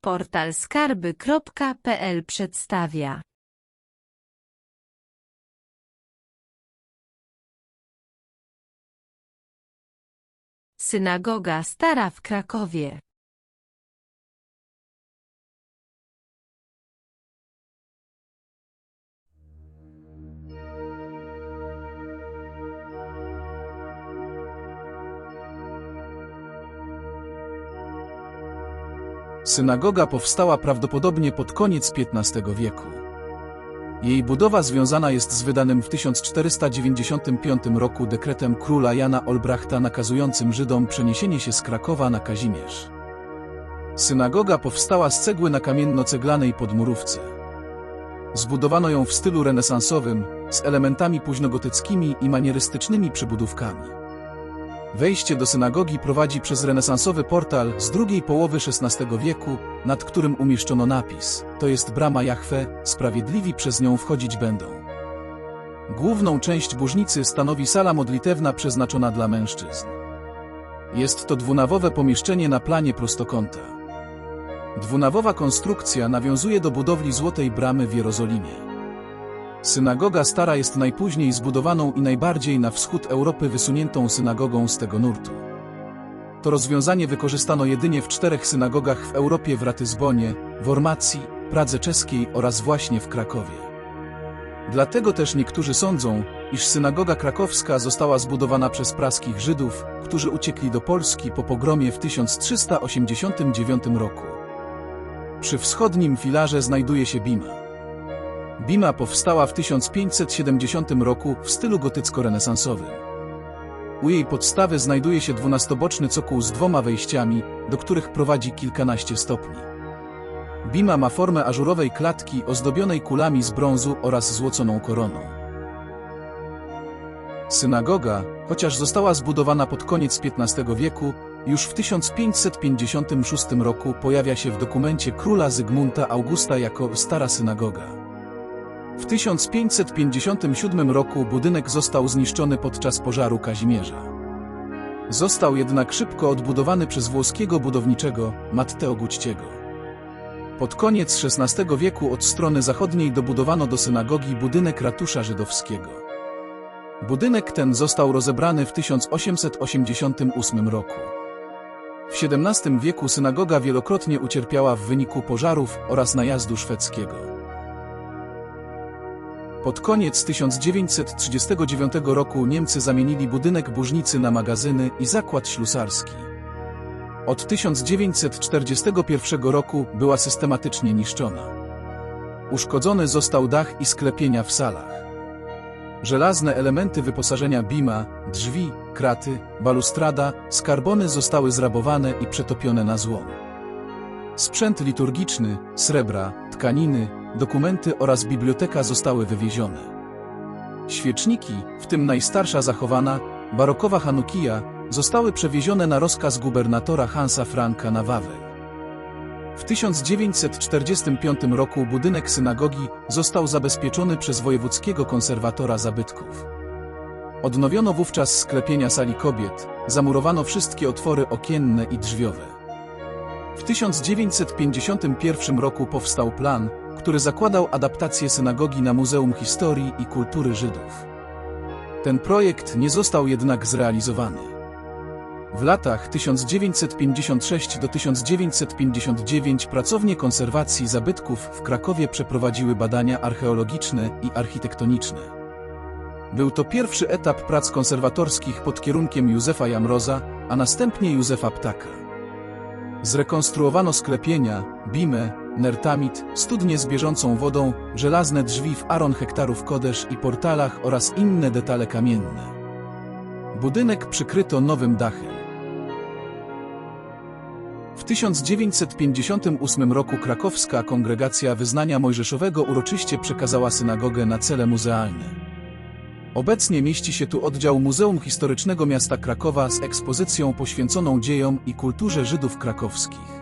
Portal skarby.pl przedstawia. Synagoga Stara w Krakowie. Synagoga powstała prawdopodobnie pod koniec XV wieku. Jej budowa związana jest z wydanym w 1495 roku dekretem króla Jana Olbrachta nakazującym Żydom przeniesienie się z Krakowa na Kazimierz. Synagoga powstała z cegły na kamienno-ceglanej podmurówce. Zbudowano ją w stylu renesansowym, z elementami późnogotyckimi i manierystycznymi przybudówkami. Wejście do synagogi prowadzi przez renesansowy portal z drugiej połowy XVI wieku, nad którym umieszczono napis, to jest brama Jahwe, sprawiedliwi przez nią wchodzić będą. Główną część burznicy stanowi sala modlitewna przeznaczona dla mężczyzn. Jest to dwunawowe pomieszczenie na planie prostokąta. Dwunawowa konstrukcja nawiązuje do budowli Złotej Bramy w Jerozolimie. Synagoga Stara jest najpóźniej zbudowaną i najbardziej na wschód Europy wysuniętą synagogą z tego nurtu. To rozwiązanie wykorzystano jedynie w czterech synagogach w Europie w Ratyzbonie, w Ormacji, Pradze Czeskiej oraz właśnie w Krakowie. Dlatego też niektórzy sądzą, iż synagoga krakowska została zbudowana przez praskich Żydów, którzy uciekli do Polski po pogromie w 1389 roku. Przy wschodnim filarze znajduje się Bima. Bima powstała w 1570 roku w stylu gotycko-renesansowym. U jej podstawy znajduje się dwunastoboczny cokół z dwoma wejściami, do których prowadzi kilkanaście stopni. Bima ma formę ażurowej klatki ozdobionej kulami z brązu oraz złoconą koroną. Synagoga, chociaż została zbudowana pod koniec XV wieku, już w 1556 roku pojawia się w dokumencie króla Zygmunta Augusta jako Stara Synagoga. W 1557 roku budynek został zniszczony podczas pożaru Kazimierza. Został jednak szybko odbudowany przez włoskiego budowniczego Matteo Gucciego. Pod koniec XVI wieku od strony zachodniej dobudowano do synagogi budynek ratusza żydowskiego. Budynek ten został rozebrany w 1888 roku. W XVII wieku synagoga wielokrotnie ucierpiała w wyniku pożarów oraz najazdu szwedzkiego. Pod koniec 1939 roku Niemcy zamienili budynek burznicy na magazyny i zakład ślusarski. Od 1941 roku była systematycznie niszczona. Uszkodzony został dach i sklepienia w salach. Żelazne elementy wyposażenia bima, drzwi, kraty, balustrada, skarbony zostały zrabowane i przetopione na złom. Sprzęt liturgiczny, srebra, tkaniny, dokumenty oraz biblioteka zostały wywiezione. Świeczniki, w tym najstarsza zachowana, barokowa Hanukija, zostały przewiezione na rozkaz gubernatora Hansa Franka na Wawel. W 1945 roku budynek synagogi został zabezpieczony przez wojewódzkiego konserwatora zabytków. Odnowiono wówczas sklepienia sali kobiet, zamurowano wszystkie otwory okienne i drzwiowe. W 1951 roku powstał plan, który zakładał adaptację synagogi na Muzeum Historii i Kultury Żydów. Ten projekt nie został jednak zrealizowany. W latach 1956 do 1959 pracownie konserwacji zabytków w Krakowie przeprowadziły badania archeologiczne i architektoniczne. Był to pierwszy etap prac konserwatorskich pod kierunkiem Józefa Jamroza, a następnie Józefa Ptaka. Zrekonstruowano sklepienia, bimę, nertamit, studnie z bieżącą wodą, żelazne drzwi w aron hektarów kodesz i portalach oraz inne detale kamienne. Budynek przykryto nowym dachem. W 1958 roku krakowska kongregacja wyznania mojżeszowego uroczyście przekazała synagogę na cele muzealne. Obecnie mieści się tu oddział Muzeum Historycznego Miasta Krakowa z ekspozycją poświęconą dziejom i kulturze Żydów krakowskich.